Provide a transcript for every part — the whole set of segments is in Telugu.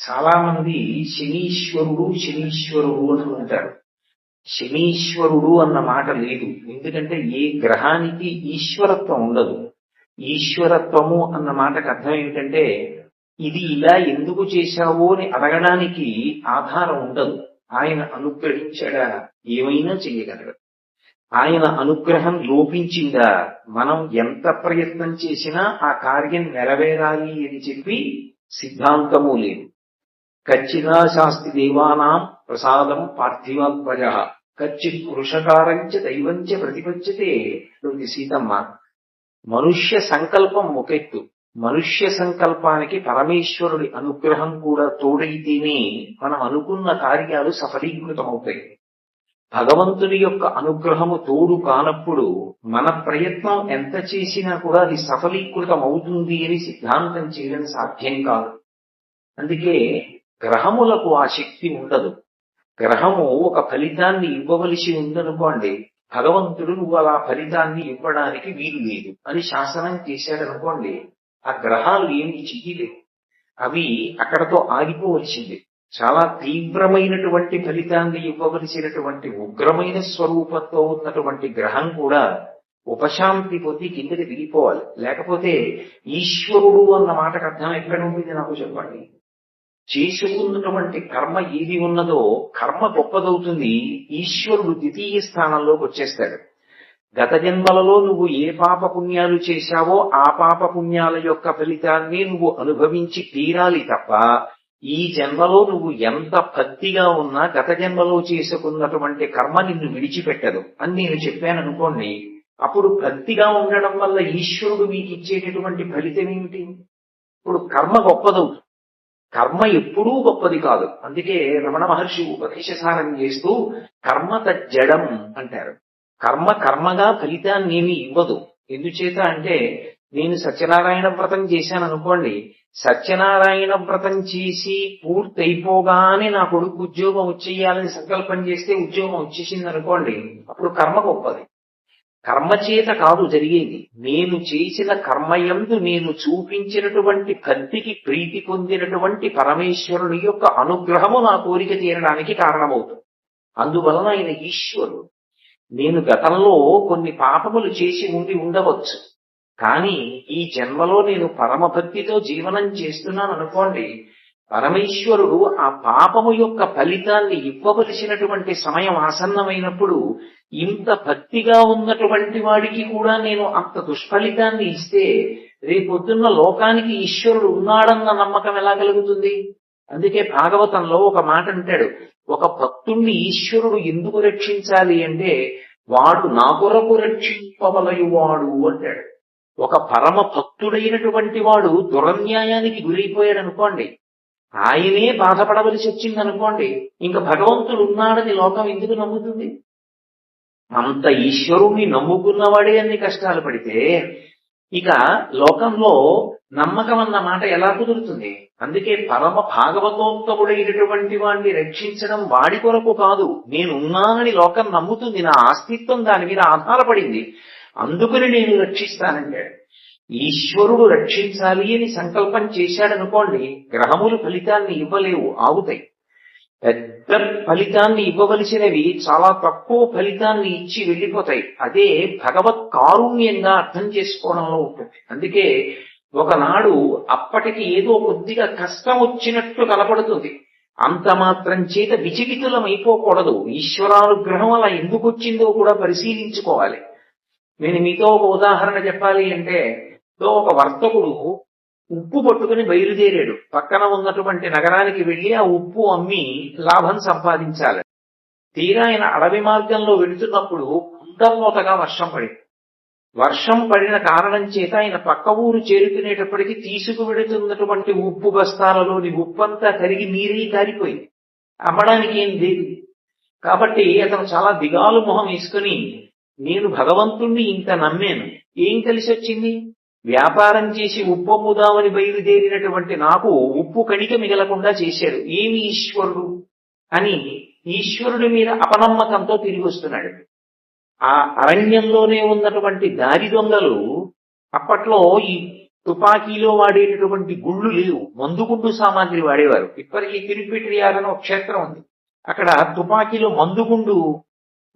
చాలా మంది శనీశ్వరుడు శనీశ్వరుడు అని ఉంటారు. శనీశ్వరుడు అన్న మాట లేదు. ఎందుకంటే ఏ గ్రహానికి ఈశ్వరత్వం ఉండదు. ఈశ్వరత్వము అన్న మాటకు అర్థం ఏమిటంటే ఇది ఇలా ఎందుకు చేశావో అని అడగడానికి ఆధారం ఉండదు. ఆయన అనుగ్రహించడా? ఏమైనా చెయ్యగలడు ఆయన అనుగ్రహం లోపించిందా? మనం ఎంత ప్రయత్నం చేసినా ఆ కార్యం నెరవేరాలి అని చెప్పి సిద్ధాంతము లేదు. కచ్చిదా శాస్తి దేవానాం ప్రసాదం పార్థివాత్మజ కచ్చి పురుషకారంచ దైవంచ ప్రతిపచ్చతే. లోని సీతమ్మ. మనుష్య సంకల్పం ఒకెత్తు. మనుష్య సంకల్పానికి పరమేశ్వరుడి అనుగ్రహం కూడా తోడైతేనే మనం అనుకున్న కార్యాలు సఫలీకృతమవుతాయి. భగవంతుని యొక్క అనుగ్రహము తోడు కానప్పుడు మన ప్రయత్నం ఎంత చేసినా కూడా అది సఫలీకృతం అవుతుంది అని సిద్ధాంతం చేయడం సాధ్యం కాదు. అందుకే గ్రహములకు ఆ శక్తి ఉండదు. గ్రహము ఒక ఫలితాన్ని ఇవ్వవలసి ఉందనుకోండి భగవంతుడు నువ్వు అలా ఫలితాన్ని ఇవ్వడానికి వీలు లేదు అని శాసనం చేశాడనుకోండి ఆ గ్రహాలు ఏమి చెయ్యలేవు. అవి అక్కడతో ఆగిపోవలసింది. చాలా తీవ్రమైనటువంటి ఫలితాన్ని ఇవ్వవలసినటువంటి ఉగ్రమైన స్వరూపంతో ఉన్నటువంటి గ్రహం కూడా ఉపశాంతి పొంది కిందకి దిగిపోవాలి. లేకపోతే ఈశ్వరుడు అన్న మాటకు అర్థం ఎక్కడ ఉంటుంది నాకు చెప్పండి? చేసుకున్నటువంటి కర్మ ఏది ఉన్నదో కర్మ గొప్పదవుతుంది ఈశ్వరుడు ద్వితీయ స్థానంలోకి వచ్చేస్తాడు. గత జన్మలలో నువ్వు ఏ పాప పుణ్యాలు చేశావో ఆ పాప పుణ్యాల యొక్క ఫలితాన్ని నువ్వు అనుభవించి తీరాలి తప్ప ఈ జన్మలో నువ్వు ఎంత భక్తిగా ఉన్నా గత జన్మలో చేసుకున్నటువంటి కర్మ నిన్ను విడిచిపెట్టదు అని నేను చెప్పాను అనుకోండి అప్పుడు భక్తిగా ఉండడం వల్ల ఈశ్వరుడు మీకు ఇచ్చేటటువంటి ఫలితం ఏమిటి ఇప్పుడు కర్మ గొప్పదవుతుంది. కర్మ ఎప్పుడూ గొప్పది కాదు. అందుకే రమణ మహర్షి ఉపదేశసారం చేస్తూ కర్మ తజ్జడం అంటారు. కర్మ కర్మగా ఫలితాన్ని ఏమి ఇవ్వదు. ఎందుచేత అంటే నేను సత్యనారాయణ వ్రతం చేశాను అనుకోండి సత్యనారాయణ వ్రతం చేసి పూర్తయిపోగానే నా కొడుకు ఉద్యోగం వచ్చేయాలని సంకల్పం చేస్తే ఉద్యోగం వచ్చేసింది అనుకోండి అప్పుడు కర్మ గొప్పది. కర్మ చేత కాదు జరిగేది. నేను చేసిన కర్మయందు నేను చూపించినటువంటి కంటికి ప్రీతి పొందినటువంటి పరమేశ్వరుని యొక్క అనుగ్రహము నా కోరిక తీరడానికి కారణమవుతుంది. అందువలన ఆయన ఈశ్వరుడు. నేను గతంలో కొన్ని పాపములు చేసి ఉండి ఉండవచ్చు. కానీ ఈ జన్మలో నేను పరమభక్తితో జీవనం చేస్తున్నాను అనుకోండి పరమేశ్వరుడు ఆ పాపము యొక్క ఫలితాన్ని ఇవ్వవలసినటువంటి సమయం ఆసన్నమైనప్పుడు ఇంత భక్తిగా ఉన్నటువంటి వాడికి కూడా నేను అంత దుష్ఫలితాన్ని ఇస్తే రేపొద్దున్న లోకానికి ఈశ్వరుడు ఉన్నాడన్న నమ్మకం ఎలా కలుగుతుంది? అందుకే భాగవతంలో ఒక మాట అంటాడు ఒక భక్తుణ్ణి ఈశ్వరుడు ఎందుకు రక్షించాలి అంటే వాడు నా కొరకు రక్షింపవలయువాడు అంటాడు. ఒక పరమ భక్తుడైనటువంటి వాడు దురన్యాయానికి గురైపోయాడు అనుకోండి ఆయనే బాధపడవలసి వచ్చింది అనుకోండి ఇంకా భగవంతుడు ఉన్నాడని లోకం ఎందుకు నమ్ముతుంది? అంత ఈశ్వరుణ్ణి నమ్ముకున్నవాడే అన్ని కష్టాలు పడితే ఇక లోకంలో నమ్మకం అన్న మాట ఎలా కుదురుతుంది? అందుకే పరమ భాగవతోత్తముడైనటువంటి వాడిని రక్షించడం వాడి కొరకు కాదు నేనున్నానని లోకం నమ్ముతుంది నా అస్తిత్వం దాని మీద ఆధారపడింది అందుకని నేను రక్షిస్తానంటాడు. ఈశ్వరుడు రక్షించాలి అని సంకల్పం చేశాడనుకోండి గ్రహములు ఫలితాన్ని ఇవ్వలేవు ఆగుతాయి. పెద్ద ఫలితాన్ని ఇవ్వవలసినవి చాలా తక్కువ ఫలితాన్ని ఇచ్చి వెళ్ళిపోతాయి. అదే భగవత్ కారుణ్యంగా అర్థం చేసుకోవడంలో ఉంటుంది. అందుకే ఒకనాడు అప్పటికి ఏదో కొద్దిగా కష్టం వచ్చినట్లు కనపడుతుంది. అంత మాత్రం చేత విచలితులం అయిపోకూడదు ఈశ్వరానుగ్రహం అలా ఎందుకు వచ్చిందో కూడా పరిశీలించుకోవాలి. నేను మీతో ఒక ఉదాహరణ చెప్పాలి అంటే ఒక వర్తకుడు ఉప్పు పట్టుకుని బయలుదేరాడు. పక్కన ఉన్నటువంటి నగరానికి వెళ్ళి ఆ ఉప్పు అమ్మి లాభం సంపాదించాలి. తీరా ఆయన అడవి మార్గంలో వెళుతున్నప్పుడు కుండమూతగా వర్షం పడింది. వర్షం పడిన కారణం చేత ఆయన పక్క ఊరు చేరుకునేటప్పటికి తీసుకు వెడుతున్నటువంటి ఉప్పు బస్తాలలోని ఉప్పంతా కరిగి నీరే కారిపోయింది. అమ్మడానికి ఏం లేదు. కాబట్టి అతను చాలా దిగాలు మొహం వేసుకుని నేను భగవంతుణ్ణి ఇంత నమ్మాను. ఏం కలిసి వచ్చింది వ్యాపారం చేసి ఉప్పు అమ్ముదామని బయలుదేరినటువంటి నాకు ఉప్పు కణిక మిగలకుండా చేశాడు ఏమి ఈశ్వరుడు? అని ఈశ్వరుడి మీద అపనమ్మకంతో తిరిగి వస్తున్నాడు. ఆ అరణ్యంలోనే ఉన్నటువంటి దారి దొంగలు అప్పట్లో ఈ తుపాకీలో వాడేటటువంటి గుళ్ళు లేవు. మందుగుండు సామాగ్రి వాడేవారు. ఇప్పటికీ తిరుపతియార్ ఒక క్షేత్రం ఉంది. అక్కడ తుపాకీలో మందుగుండు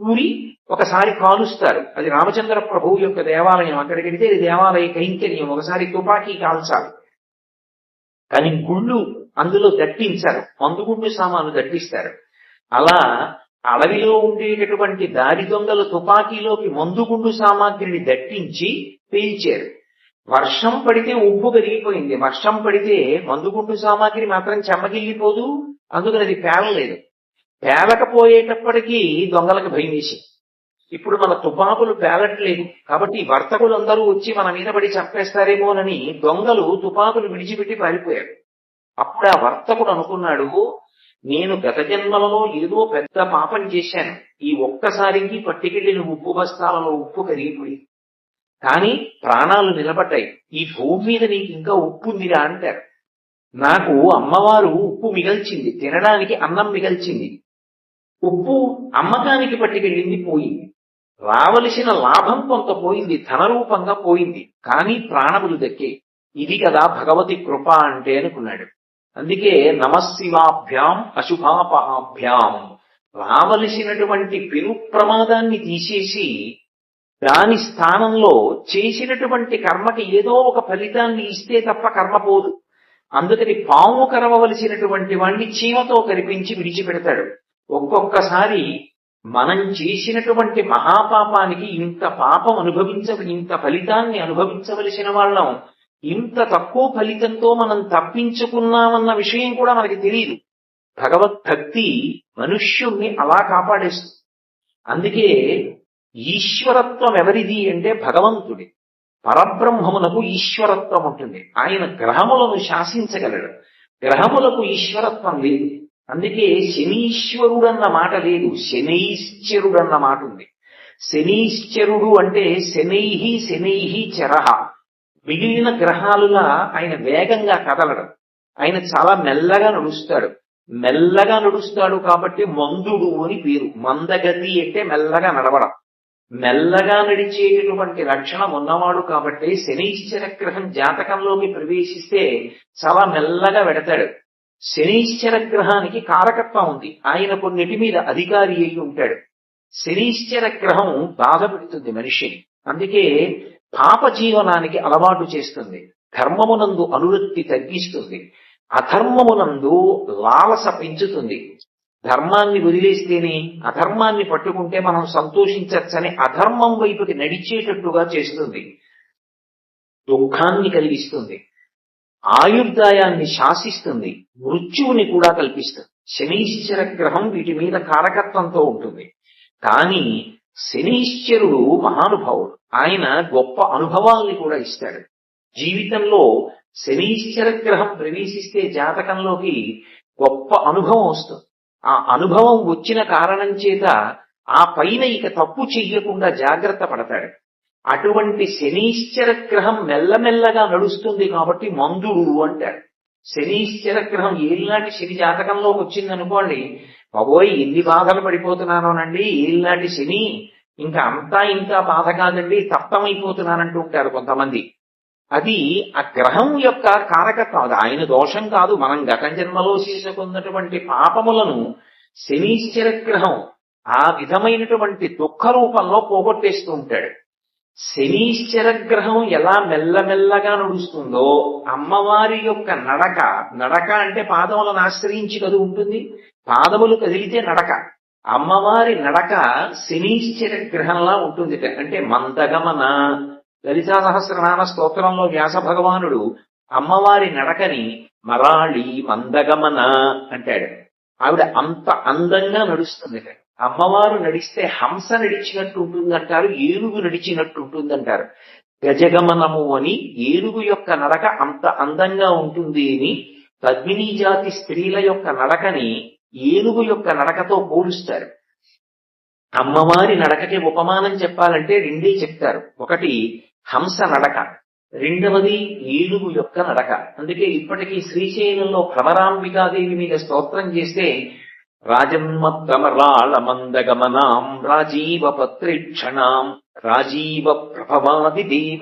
ఊరి ఒకసారి కాలుస్తారు. అది రామచంద్ర ప్రభువు యొక్క దేవాలయం. అక్కడికి వెళితే ఇది దేవాలయ కైంకర్యం. ఒకసారి తుపాకీ కాల్చాలి. కానీ గుళ్ళు అందులో దట్టించారు. మందుగుండు సామాను దట్టిస్తారు. అలా అడవిలో ఉండేటటువంటి దారి దొంగలు తుపాకీలోకి మందుగుండు సామాగ్రిని దట్టించి పేల్చారు. వర్షం పడితే ఉప్పు పెరిగిపోయింది. వర్షం పడితే మందుగుండు సామాగ్రి మాత్రం చెమ్మగిల్లిపోదు అందుకని అది పేలలేదు. పేలకపోయేటప్పటికీ దొంగలకు భయం వేసి. ఇప్పుడు మన తుపాకులు పేలట్లేదు. కాబట్టి వర్తకులందరూ వచ్చి మన మీద పడి చంపేస్తారేమోనని దొంగలు తుపాకులు విడిచిపెట్టి పారిపోయారు. అప్పుడు ఆ వర్తకుడు అనుకున్నాడు నేను గత జన్మలలో ఏదో పెద్ద పాపం చేశాను. ఈ ఒక్కసారికి పట్టుకెళ్ళిన ఉప్పు బస్తాలలో ఉప్పు కరిగిపోయింది. కానీ ప్రాణాలు నిలబడ్డాయి. ఈ భూమి మీద నీకు ఇంకా ఉప్పు ఉందిరా అంటారు. నాకు అమ్మవారు ఉప్పు మిగల్చింది. తినడానికి అన్నం మిగల్చింది. ఉప్పు అమ్మకానికి పట్టుకెళ్ళింది పోయింది రావలసిన లాభం కొంత పోయింది ధనరూపంగా పోయింది కానీ ప్రాణములు దక్కే. ఇది కదా భగవతి కృప అంటే అనుకున్నాడు. అందుకే నమశివాభ్యాం అశుభాపహాభ్యాం. రావలసినటువంటి పెను ప్రమాదాన్ని తీసేసి దాని స్థానంలో చేసినటువంటి కర్మకి ఏదో ఒక ఫలితాన్ని ఇస్తే తప్ప కర్మ పోదు. అందుకని పాము కరవవలసినటువంటి వాణ్ణి చీమతో కరిపించి విడిచిపెడతాడు. ఒక్కొక్కసారి మనం చేసినటువంటి మహాపాపానికి ఇంత పాపం అనుభవించ ఇంత ఫలితాన్ని అనుభవించవలసిన వాళ్ళం. ఇంత తక్కువ ఫలితంతో మనం తప్పించుకున్నామన్న విషయం కూడా మనకి తెలియదు భగవద్భక్తి మనుష్యుణ్ణి అలా కాపాడేస్తుంది. అందుకే ఈశ్వరత్వం ఎవరిది అంటే భగవంతుడి. పరబ్రహ్మమునకు ఈశ్వరత్వం ఉంటుంది. ఆయన గ్రహములను శాసించగలడు. గ్రహములకు ఈశ్వరత్వం లేదు. అందుకే శనీశ్వరుడు అన్న మాట లేదు శనైశ్చరుడు అన్న మాట ఉంది. శనీశ్చరుడు అంటే శనైహి శనైహి చరహ మిగిలిన గ్రహాలుగా ఆయన వేగంగా కదలడం. ఆయన చాలా మెల్లగా నడుస్తాడు. మెల్లగా నడుస్తాడు కాబట్టి మందుడు అని పేరు. మందగతి అంటే మెల్లగా నడవడం. మెల్లగా నడిచేటటువంటి లక్షణం ఉన్నవాడు కాబట్టి శనీశ్చర గ్రహం జాతకంలోకి ప్రవేశిస్తే చాలా మెల్లగా వెడతాడు. శనీశ్చర గ్రహానికి కారకత్వం ఉంది. ఆయన కొన్నిటి మీద అధికారి అయి ఉంటాడు. శనీశ్చర గ్రహం బాధ పెడుతుంది మనిషిని. అందుకే పాప జీవనానికి అలవాటు చేస్తుంది. ధర్మమునందు అనువృత్తి తగ్గిస్తుంది. అధర్మమునందు లాలస పెంచుతుంది. ధర్మాన్ని వదిలేస్తేనే అధర్మాన్ని పట్టుకుంటే మనం సంతోషించచ్చని అధర్మం వైపుకి నడిచేటట్టుగా చేస్తుంది. దుఃఖాన్ని కలిగిస్తుంది. ఆయుర్దాయాన్ని శాసిస్తుంది మృత్యువుని కూడా కల్పిస్తుంది. శనీశ్వర గ్రహం వీటి మీద కారకత్వంతో ఉంటుంది. కానీ శనీశ్వరుడు మహానుభావుడు. ఆయన గొప్ప అనుభవాల్ని కూడా ఇస్తాడు. జీవితంలో శనీశ్వర గ్రహం ప్రవేశిస్తే జాతకంలోకి గొప్ప అనుభవం వస్తుంది. ఆ అనుభవం వచ్చిన కారణం చేత ఆ పైన ఇక తప్పు చెయ్యకుండా జాగ్రత్త పడతాడు. అటువంటి శనీశ్చర గ్రహం మెల్లమెల్లగా నడుస్తుంది కాబట్టి మందుడు అంటాడు. శనీశ్చర గ్రహం ఏలినాటి శని జాతకంలోకి వచ్చింది అనుకోండి బాబోయ్ ఎన్ని బాధలు పడిపోతున్నానోనండి ఏలినాటి శని ఇంకా అంతా ఇంకా బాధ కాదండి తప్తమైపోతున్నానంటూ ఉంటారు కొంతమంది. అది ఆ గ్రహం యొక్క కారకత్వం అది ఆయన దోషం కాదు. మనం గత జన్మలో చేసుకున్నటువంటి పాపములను శనీశ్చర గ్రహం ఆ విధమైనటువంటి దుఃఖ రూపంలో పోగొట్టేస్తూ ఉంటాడు. శనీశ్చర గ్రహం ఎలా మెల్లమెల్లగా నడుస్తుందో అమ్మవారి యొక్క నడక నడక అంటే పాదములను ఆశ్రయించి కదు ఉంటుంది. పాదములు కదిలితే నడక. అమ్మవారి నడక శనీశ్చర గ్రహంలా ఉంటుంది అంటే మందగమన. లలితా సహస్రనామ స్తోత్రంలో వ్యాస భగవానుడు అమ్మవారి నడకని మరాళి మందగమన అంటాడు. ఆవిడ అంత అందంగా నడుస్తుంది అమ్మవారు నడిస్తే హంస నడిచినట్టు ఉంటుందంటారు ఏనుగు నడిచినట్టు ఉంటుందంటారు. గజగమనము అని ఏనుగు యొక్క నడక అంత అందంగా ఉంటుంది అని పద్మినీ జాతి స్త్రీల యొక్క నడకని ఏనుగు యొక్క నడకతో పోలుస్తారు. అమ్మవారి నడకకి ఉపమానం చెప్పాలంటే రెండే చెప్తారు. ఒకటి హంస నడక. రెండవది ఏనుగు యొక్క నడక. అందుకే ఇప్పటికీ శ్రీశైలంలో భ్రమరాంబికాదేవి మీద స్తోత్రం చేస్తే రాజన్మత్తమరాళమందగమనాం రాజీవ పత్రేక్షణాం రాజీవ ప్రభవాది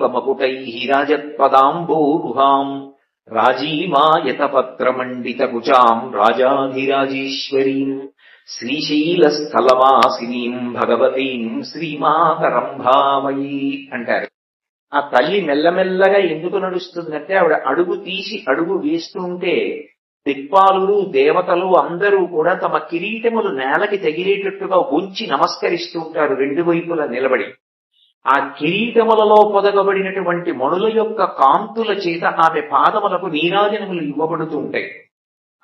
రాజత్పదాంబోరుహాం రాజీవాయత పత్రమండిత కుచాం రాజాధిరాజేశ్వరీం శ్రీశైలస్థలవాసినీం భగవతీం శ్రీమాతరం భామయీ అంటారు. ఆ తల్లి మెల్లమెల్లగా ఎందుకు నడుస్తుందంటే ఆవిడ అడుగు తీసి అడుగు వేస్తుంటే దిక్పాలులు దేవతలు అందరూ కూడా తమ కిరీటములు నేలకి తగిలేటట్టుగా ఉంచి నమస్కరిస్తూ ఉంటారు రెండు వైపులా నిలబడి. ఆ కిరీటములలో పొదగబడినటువంటి మణుల యొక్క కాంతుల చేత ఆమె పాదములకు నీరాజనములు ఇవ్వబడుతూ ఉంటాయి.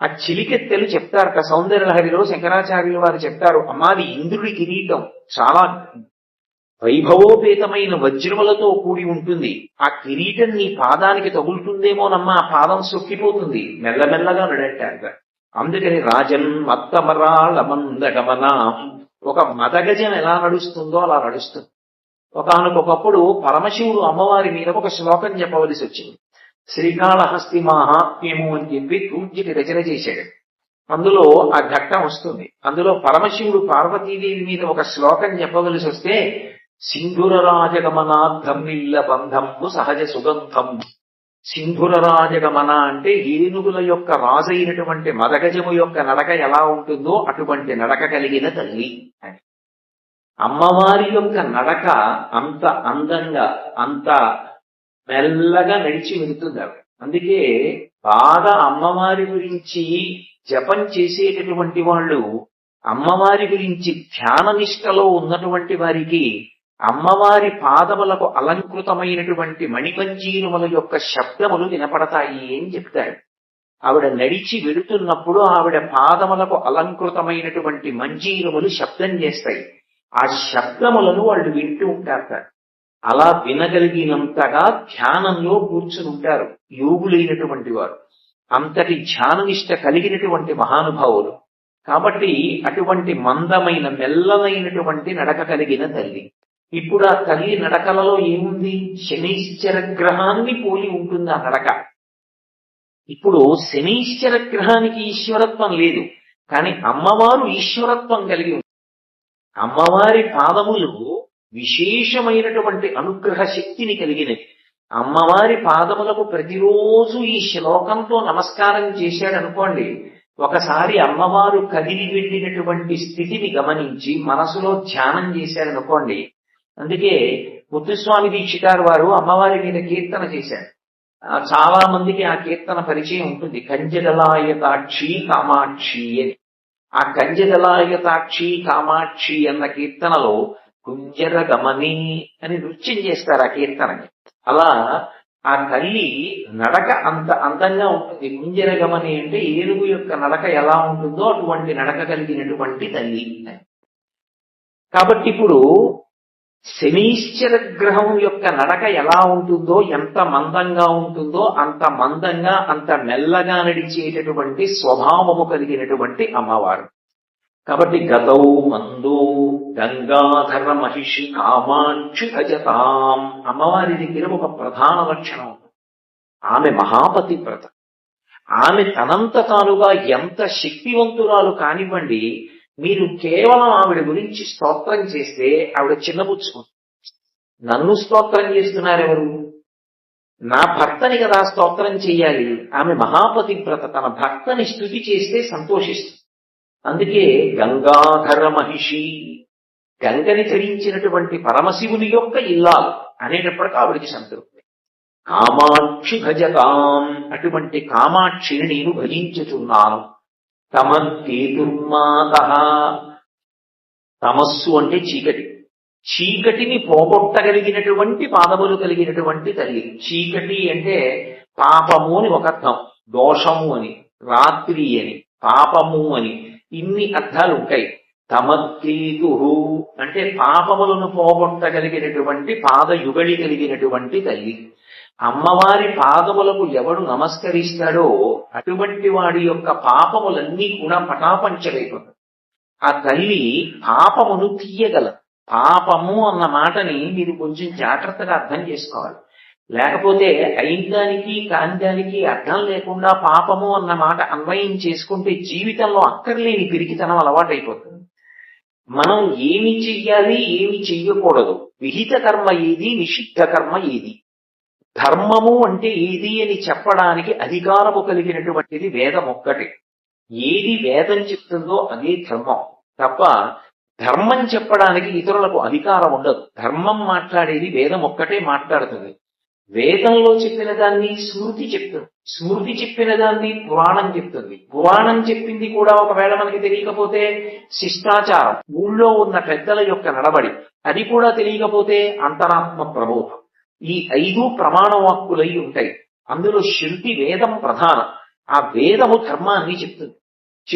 ఆ చిలికెత్తెలు చెప్తారట సౌందర్యలహరిలో శంకరాచార్యులు వారు చెప్తారు అమ్మాది ఇంద్రుడి కిరీటం. చాలా వైభవోపేతమైన వజ్రములతో కూడి ఉంటుంది. ఆ కిరీటం నీ పాదానికి తగులుతుందేమోనమ్మా ఆ పాదం సొక్కిపోతుంది. మెల్లమెల్లగా నడంటారు అందుకని రాజన్ మత్తమరాళమందగమనా. ఒక మదగజం ఎలా నడుస్తుందో అలా నడుస్తుంది. ఒకనకొకప్పుడు పరమశివుడు అమ్మవారి మీద ఒక శ్లోకం చెప్పవలసి వచ్చింది. శ్రీకాళహస్తి మహాత్మ్యము అని చెప్పి తూర్జికి రచన చేశాడు. అందులో ఆ ఘట్టం వస్తుంది. అందులో పరమశివుడు పార్వతీదేవి మీద ఒక శ్లోకం చెప్పవలసి వస్తే సింధురరాజగమనార్థమిల్ల బంధంబు సహజ సుగంధం సింధుర రాజగమన అంటే ఏనుగుల యొక్క రాజైనటువంటి మదగజము యొక్క నడక ఎలా ఉంటుందో అటువంటి నడక కలిగిన తల్లి అని. అమ్మవారి యొక్క నడక అంత అందంగా అంత మెల్లగా నడిచి వెళుతుంది అందుకే బాగా అమ్మవారి గురించి జపం చేసేటటువంటి వాళ్ళు అమ్మవారి గురించి ధ్యాన నిష్టలో ఉన్నటువంటి వారికి అమ్మవారి పాదములకు అలంకృతమైనటువంటి మణిపంజీరుముల యొక్క శబ్దములు వినపడతాయి అని చెప్తాడు. ఆవిడ నడిచి వెళుతున్నప్పుడు ఆవిడ పాదములకు అలంకృతమైనటువంటి మంజీరములు శబ్దం చేస్తాయి. ఆ శబ్దములను వాళ్ళు వింటూ ఉంటారు అలా వినగలిగినంతగా ధ్యానంలో కూర్చుని ఉంటారు యోగులైనటువంటి వారు. అంతటి ధ్యాననిష్ట కలిగినటువంటి మహానుభావులు. కాబట్టి అటువంటి మందమైన మెల్లనైనటువంటి నడక కలిగిన తల్లి. ఇప్పుడు ఆ తల్లి నడకలలో ఏముంది? శనీశ్చర గ్రహాన్ని పోలి ఉంటుంది ఆ నడక. ఇప్పుడు శనీశ్చర గ్రహానికి ఈశ్వరత్వం లేదు కానీ అమ్మవారు ఈశ్వరత్వం కలిగి ఉంది అమ్మవారి పాదములు విశేషమైనటువంటి అనుగ్రహ శక్తిని కలిగినవి. అమ్మవారి పాదములకు ప్రతిరోజు ఈ శ్లోకంతో నమస్కారం చేశాడు అనుకోండి ఒకసారి అమ్మవారు కదిలి వెళ్ళినటువంటి స్థితిని గమనించి మనసులో ధ్యానం చేశారనుకోండి అందుకే ముత్తుస్వామి దీక్షితారు వారు అమ్మవారి మీద కీర్తన చేశారు. చాలా మందికి ఆ కీర్తన పరిచయం ఉంటుంది. కంజదలాయతాక్షి కామాక్షి అని. ఆ కంజదలాయతాక్షి కామాక్షి అన్న కీర్తనలో కుంజర గమని అని నృత్యం చేస్తారు ఆ కీర్తనని. అలా ఆ తల్లి నడక అంత అందంగా ఉంటుంది. కుంజర గమని అంటే ఏనుగు యొక్క నడక ఎలా ఉంటుందో అటువంటి నడక కలిగినటువంటి తల్లి. కాబట్టి ఇప్పుడు శనీశ్వర గ్రహం యొక్క నడక ఎలా ఉంటుందో ఎంత మందంగా ఉంటుందో అంత మందంగా అంత మెల్లగా నడిచేటటువంటి స్వభావము కలిగినటువంటి అమ్మవారు. కాబట్టి గతౌ మందో గంగాధర మహిషి కామాక్షి గజతాం అమ్మవారి దగ్గర ఒక ప్రధాన లక్షణం. ఆమె మహాపతి ప్రత ఆమె తనంత తానుగా ఎంత శక్తివంతురాలు కానివ్వండి మీరు కేవలం ఆవిడ గురించి స్తోత్రం చేస్తే ఆవిడ చిన్నపుచ్చుకుంది నన్ను స్తోత్రం చేస్తున్నారెవరు? నా భర్తని కదా స్తోత్రం చెయ్యాలి ఆమె మహాపతివ్రత తన భర్తని స్థుతి చేస్తే సంతోషిస్తుంది. అందుకే గంగాధర మహిషి గంగని ధరించినటువంటి పరమశివుని యొక్క ఇల్లాలు అనేటప్పటికీ ఆవిడికి సంతృప్తి. కామాక్షి భజతాం అటువంటి కామాక్షిని నేను భజించుచున్నాను. తమద్దేతుర్మాత తమస్సు అంటే చీకటి. చీకటిని పోగొట్టగలిగినటువంటి పాదములు కలిగినటువంటి తల్లి. చీకటి అంటే పాపము అని ఒక అర్థం. దోషము అని రాత్రి అని పాపము అని ఇన్ని అర్థాలు ఉంటాయి. తమత్తీతు అంటే పాపములను పోగొట్టగలిగినటువంటి పాదయుగళి కలిగినటువంటి తల్లి. అమ్మవారి పాదములకు ఎవడు నమస్కరిస్తాడో అటువంటి వాడి యొక్క పాపములన్నీ కూడా పటాపంచలైపోతాయి. ఆ తల్లి పాపమును తీయగలదు. పాపము అన్న మాటని మీరు కొంచెం జాగ్రత్తగా అర్థం చేసుకోవాలి. లేకపోతే అయిదానికి కాందానికి అర్థం లేకుండా పాపము అన్న మాట అన్వయం చేసుకుంటే జీవితంలో అక్కర్లేని పిరికితనం అలవాటైపోతుంది. మనం ఏమి చెయ్యాలి ఏమి చెయ్యకూడదు. విహిత కర్మ ఏది నిషిద్ధ కర్మ ఏది? ధర్మము అంటే ఏది అని చెప్పడానికి అధికారము కలిగినటువంటిది వేదం ఒక్కటి. ఏది వేదం చెప్తుందో అదే ధర్మం. తప్ప ధర్మం చెప్పడానికి ఇతరులకు అధికారం ఉండదు. ధర్మం మాట్లాడేది వేదం ఒక్కటే మాట్లాడుతుంది. వేదంలో చెప్పిన దాన్ని స్మృతి చెప్తుంది. స్మృతి చెప్పిన దాన్ని పురాణం చెప్తుంది. పురాణం చెప్పింది కూడా ఒకవేళ మనకి తెలియకపోతే శిష్టాచారం. ఊళ్ళో ఉన్న పెద్దల యొక్క నడబడి అది కూడా తెలియకపోతే అంతరాత్మ ప్రబోధం. ఈ ఐదు ప్రమాణ వాక్కులై ఉంటాయి. అందులో శృతి వేదం ప్రధానం. ఆ వేదము ధర్మాన్ని చెప్తుంది.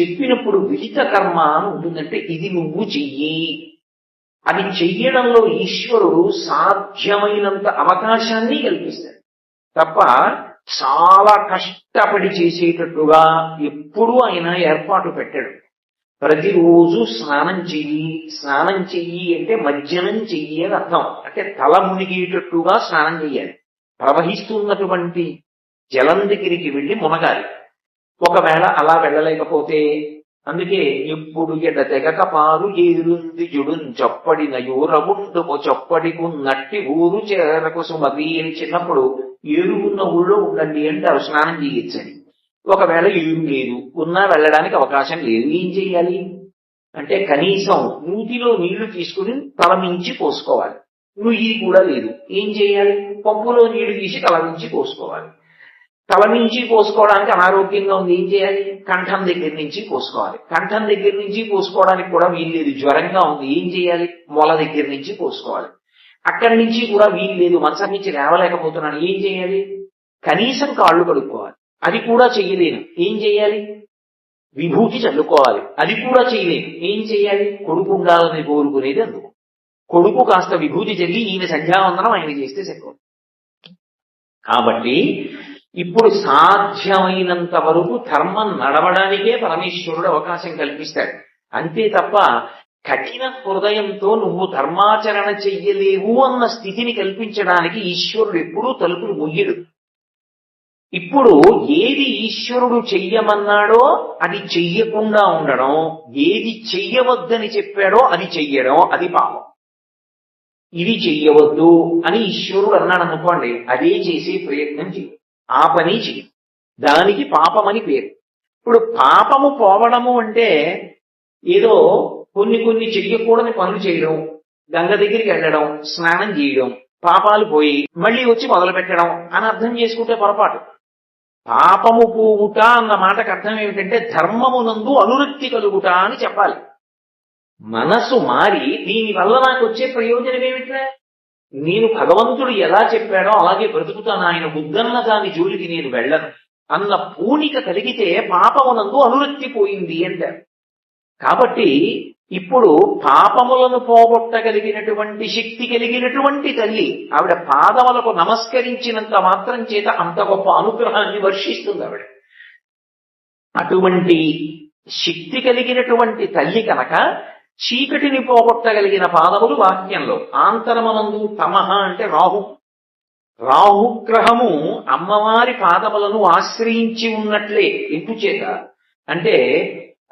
చెప్పినప్పుడు విహిత కర్మ అని ఉంటుందంటే ఇది నువ్వు చెయ్యి. అది చెయ్యడంలో ఈశ్వరుడు సాధ్యమైనంత అవకాశాన్ని కల్పిస్తాడు. తప్ప చాలా కష్టపడి చేసేటట్టుగా ఎప్పుడూ ఆయన ఏర్పాటు పెట్టాడు. ప్రతిరోజు స్నానం చెయ్యి స్నానం చెయ్యి అంటే మజ్జనం చెయ్యి అని అర్థం. అంటే తల మునిగేటట్టుగా స్నానం చెయ్యాలి. ప్రవహిస్తున్నటువంటి జలం దగ్గరికి వెళ్ళి మునగాలి. ఒకవేళ అలా వెళ్ళలేకపోతే అందుకే ఎప్పుడు ఎడ తెగక పారు ఏరుంది జుడున్ చొప్పడిన యూరముండుము చొప్పడికు నట్టి ఊరు చేరకు సుమతి అని చిన్నప్పుడు ఏరు ఉన్న ఊళ్ళో ఉండండి అంటారు. స్నానం చేయొచ్చని ఒకవేళ ఏం లేదు ఉన్నా వెళ్ళడానికి అవకాశం లేదు. ఏం చేయాలి అంటే కనీసం నూతిలో నీళ్ళు తీసుకుని తలమించి పోసుకోవాలి. నుయ్యి కూడా లేదు. ఏం చేయాలి పప్పులో నీళ్ళు తీసి తలమించి పోసుకోవాలి. తలమించి పోసుకోవడానికి అనారోగ్యంగా ఉంది. ఏం చేయాలి కంఠం దగ్గర నుంచి పోసుకోవాలి. కంఠం దగ్గర నుంచి పోసుకోవడానికి కూడా వీల్లేదు జ్వరంగా ఉంది. ఏం చేయాలి మొల దగ్గర నుంచి పోసుకోవాలి. అక్కడి నుంచి కూడా వీలు లేదు. మంచం నుంచి లేవలేకపోతున్నాను. ఏం చేయాలి కనీసం కాళ్ళు కడుక్కోవాలి. అది కూడా చెయ్యలేను. ఏం చేయాలి? విభూతి చల్లుకోవాలి. అది కూడా చేయలేను ఏం చేయాలి? కొడుకు ఉండాలని కోరుకునేది అందుకు. కొడుకు కాస్త విభూతి చల్లి ఈయన సంధ్యావందనం ఆయన చేస్తే సరిపోదు. కాబట్టి ఇప్పుడు సాధ్యమైనంత వరకు ధర్మం నడవడానికే పరమేశ్వరుడు అవకాశం కల్పిస్తాడు. అంతే తప్ప కఠిన హృదయంతో నువ్వు ధర్మాచరణ చెయ్యలేవు అన్న స్థితిని కల్పించడానికి ఈశ్వరుడు ఎప్పుడూ తలుపులు ముయ్యడు. ఇప్పుడు ఏది ఈశ్వరుడు చెయ్యమన్నాడో అది చెయ్యకుండా ఉండడం ఏది చెయ్యవద్దని చెప్పాడో అది చెయ్యడం అది పాపం. ఇది చెయ్యవద్దు అని ఈశ్వరుడు అన్నాడు అనుకోండి అదే చేసే ప్రయత్నం చేయి ఆ పని చెయ్యి. దానికి పాపమని పేరు. ఇప్పుడు పాపము పోవడము అంటే ఏదో కొన్ని కొన్ని చెయ్యకూడని పనులు చేయడం గంగ దగ్గరికి వెళ్ళడం స్నానం చేయడం పాపాలు పోయి మళ్ళీ వచ్చి మొదలు పెట్టడం అని అర్థం చేసుకుంటే పొరపాటు. పాపము పోవుట అన్న మాటకు అర్థం ఏమిటంటే ధర్మమునందు అనురక్తి కలుగుట అని చెప్పాలి. మనసు మారి దీని వల్ల నాకు వచ్చే ప్రయోజనం ఏమిట్రా? నేను భగవంతుడు ఎలా చెప్పాడో అలాగే బ్రతుకుతాను ఆయన బుద్ధన్న దాని జోలికి నేను వెళ్ళను. అన్న పూనిక కలిగితే పాపమునందు అనురక్తి పోయింది అంటారు. కాబట్టి ఇప్పుడు పాపములను పోగొట్టగలిగినటువంటి శక్తి కలిగినటువంటి తల్లి ఆవిడ పాదములకు నమస్కరించినంత మాత్రం చేత అంత గొప్ప అనుగ్రహాన్ని వర్షిస్తుంది ఆవిడ. అటువంటి శక్తి కలిగినటువంటి తల్లి కనుక చీకటిని పోగొట్టగలిగిన పాదములు వాక్యంలో ఆంతరమనందు తమహ అంటే రాహు. రాహుగ్రహము అమ్మవారి పాదములను ఆశ్రయించి ఉన్నట్లే ఎందుచేత అంటే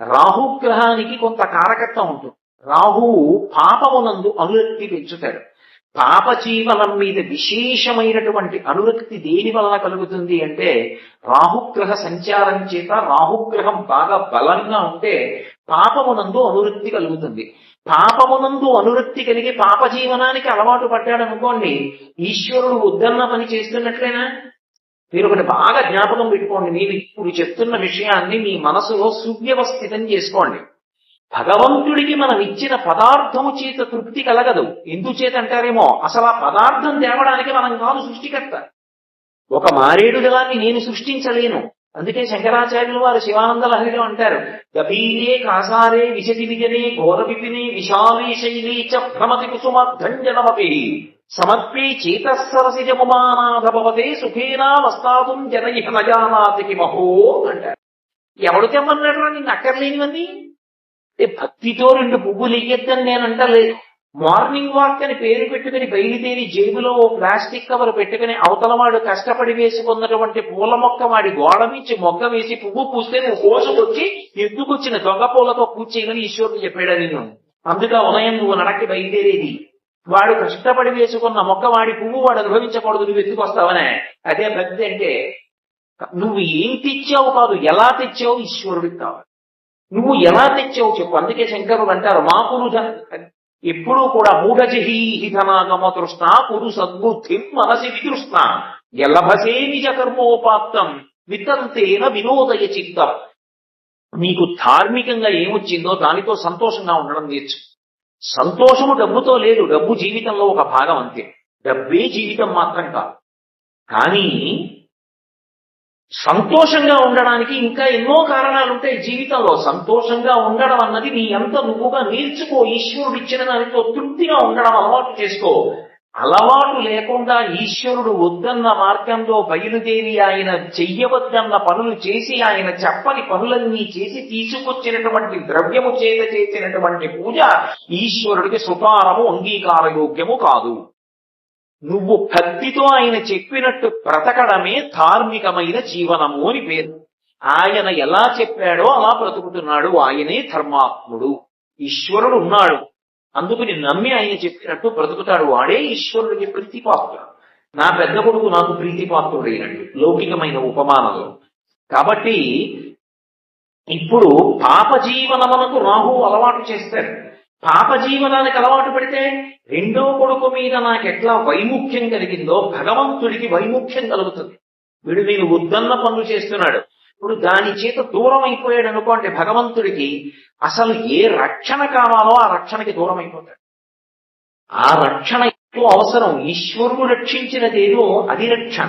రాహుగ్రహానికి కొంత కారకత్వం ఉంటుంది. రాహువు పాపమునందు అనురక్తి పెంచుతాడు. పాప జీవనం మీద విశేషమైనటువంటి అనురక్తి దేని వలన కలుగుతుంది అంటే రాహుగ్రహ సంచారం చేత రాహుగ్రహం బాగా బలంగా ఉంటే పాపమునందు అనురక్తి కలుగుతుంది. పాపమునందు అనురక్తి కలిగి పాప జీవనానికి అలవాటు పడ్డాడు అనుకోండి ఈశ్వరుడు వద్దన్న పని చేస్తున్నట్లేనా? మీరు ఒకటి బాగా జ్ఞాపకం పెట్టుకోండి. నేను ఇప్పుడు చెప్తున్న విషయాన్ని మీ మనసులో సువ్యవస్థితం చేసుకోండి. భగవంతుడికి మనం ఇచ్చిన పదార్థము చేత తృప్తి కలగదు. ఎందుచేత అంటారేమో అసలు ఆ పదార్థం తేవడానికి మనం కాదు సృష్టికర్త. ఒక మారేడు దళాన్ని నేను సృష్టించలేను. అందుకే శంకరాచార్యులు వారు శివానంద లహరిలో అంటారు గభీరే కాసారే విశతి విజనే ఘోర విపినే విశాలే శైలీ చ భ్రమతి కుసుమర్ధంజనమపి సమర్పే చేతస్సరసిజముమానాథభవతే సుఖేనా వస్తాతుం జనయిహ నజానాతికి మహో అంటారు. ఎవడు తెమ్మన్నాడు నిన్ను అక్కర్లేనివన్నీ? అంటే భక్తితో రెండు పువ్వులు ఇయ్యొద్దని నేను అంటలేదు. మార్నింగ్ వాక్ అని పేరు పెట్టుకుని బయలుదేరి జేబులో ఓ ప్లాస్టిక్ కవర్ పెట్టుకుని అవతల వాడు కష్టపడి వేసుకున్నటువంటి పూల మొక్క వాడి గోడ నుంచి మొగ్గ వేసి పువ్వు పూస్తే నువ్వు కోసుకొచ్చి ఎందుకు వచ్చిన దొంగ పూలతో కూర్చేయమని ఈశ్వరుడు చెప్పాడు నేను అందుకే ఉదయం నువ్వు నడకి బయలుదేరేది. వాడు కష్టపడి వేసుకున్న మొక్క వాడి పువ్వు వాడు అనుభవించకూడదు నువ్వు ఎత్తుకొస్తావనే అదే భక్తి అంటే నువ్వు ఏం తెచ్చావు కాదు ఎలా తెచ్చావు ఈశ్వరుడికి కావాలి. నువ్వు ఎలా తెచ్చావు చెప్పు అందుకే శంకరుడు అంటారు మా పురుష ఎప్పుడూ కూడా మూఢజహీహితనాగమ తృష్ణ పురు సద్బుద్ధి మనసి వితృష్ణ. ఎల్లభసే నిజ కర్మోపాప్తం వితంతేన వినోదయ చిత్తం. నీకు ధార్మికంగా ఏమొచ్చిందో దానితో సంతోషంగా ఉండడం నేర్చు. సంతోషము డబ్బుతో లేదు. డబ్బు జీవితంలో ఒక భాగం అంతే. డబ్బే జీవితం మాత్రం కాదు. కానీ సంతోషంగా ఉండడానికి ఇంకా ఎన్నో కారణాలు ఉంటాయి జీవితంలో. సంతోషంగా ఉండడం అన్నది నీ ఎంత నువ్వుగా నేర్చుకో ఈశ్వరుడు ఇచ్చిన దానితో తృప్తిగా ఉండడం అలవాటు చేసుకో. అలవాటు లేకుండా ఈశ్వరుడు వద్దన్న మార్గంలో బయలుదేరి ఆయన చెయ్యవద్దన్న పనులు చేసి ఆయన చెప్పని పనులన్నీ చేసి తీసుకొచ్చినటువంటి ద్రవ్యము చేత చేసినటువంటి పూజ ఈశ్వరుడికి సుతారము అంగీకారయోగ్యము కాదు. నువ్వు భక్తితో ఆయన చెప్పినట్టు బ్రతకడమే ధార్మికమైన జీవనము అని పేరు. ఆయన ఎలా చెప్పాడో అలా బ్రతుకుతున్నాడు. ఆయనే ధర్మాత్ముడు. ఈశ్వరుడు ఉన్నాడు. అందుకని నమ్మి ఆయన చెప్పినట్టు బ్రతుకుతాడు వాడే ఈశ్వరుడికి ప్రీతిపాత్రుడు నా పెద్ద కొడుకు నాకు ప్రీతిపాత్రుడైనట్టు లౌకికమైన ఉపమానంలో. కాబట్టి ఇప్పుడు పాప జీవనమునకు రాహు అలవాటు చేస్తాడు. పాప జీవనానికి అలవాటు పెడితే రెండో కొడుకు మీద నాకు ఎట్లా వైముఖ్యం కలిగిందో భగవంతుడికి వైముఖ్యం కలుగుతుంది. వీడు నేను ఉద్దన్న పనులు చేస్తున్నాడు. ఇప్పుడు దాని చేత దూరం అయిపోయాడు అనుకోండి భగవంతుడికి అసలు ఏ రక్షణ కావాలో ఆ రక్షణకి దూరం అయిపోతాడు ఆ రక్షణ ఎక్కువ అవసరం. ఈశ్వరుడు రక్షించినదేదో అది రక్షణ